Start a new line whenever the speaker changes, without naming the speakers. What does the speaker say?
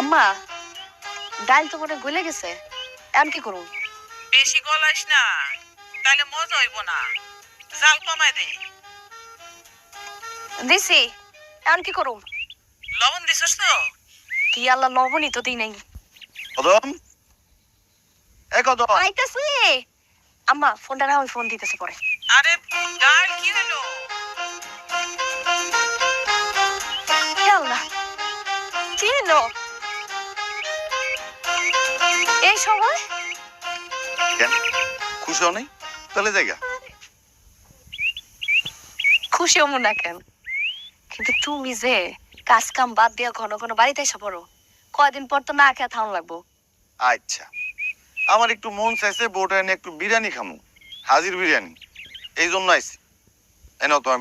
আম্মা ডাল তো মনে গলে গেছে। এখন কি করুন
বেশি গলাইস না তাহলে মজা হইব না। জাল কমাই দে।
দিছি এখন কি করুন
লবণ দিছস তো?
কি আল্লাহ লবণই তো দিই নাই।
কদম? এ কদম।
আইতাছি। আম্মা ফোনটা না আমি ফোন দিতেছে পরে।
আরে ডাল কি হলো?
আল্লাহ কি হলো? এই সময়?
কেন? খুশি হও নাই? তাহলে জায়গা।
খুশি হমু না কেন? কিন্তু তুমি যে কাজ কাম বাদ দিয়া ঘন ঘন বাড়িতে এসে পড়ো কয়দিন পর তো না খেয়ে থাউন লাগবো।
আচ্ছা। আমার একটু মন চাইছে বউটা এনে একটু বিরিয়ানি খামু হাজির বিরিয়ানি। এই জন্য আইছি। এনে তোমার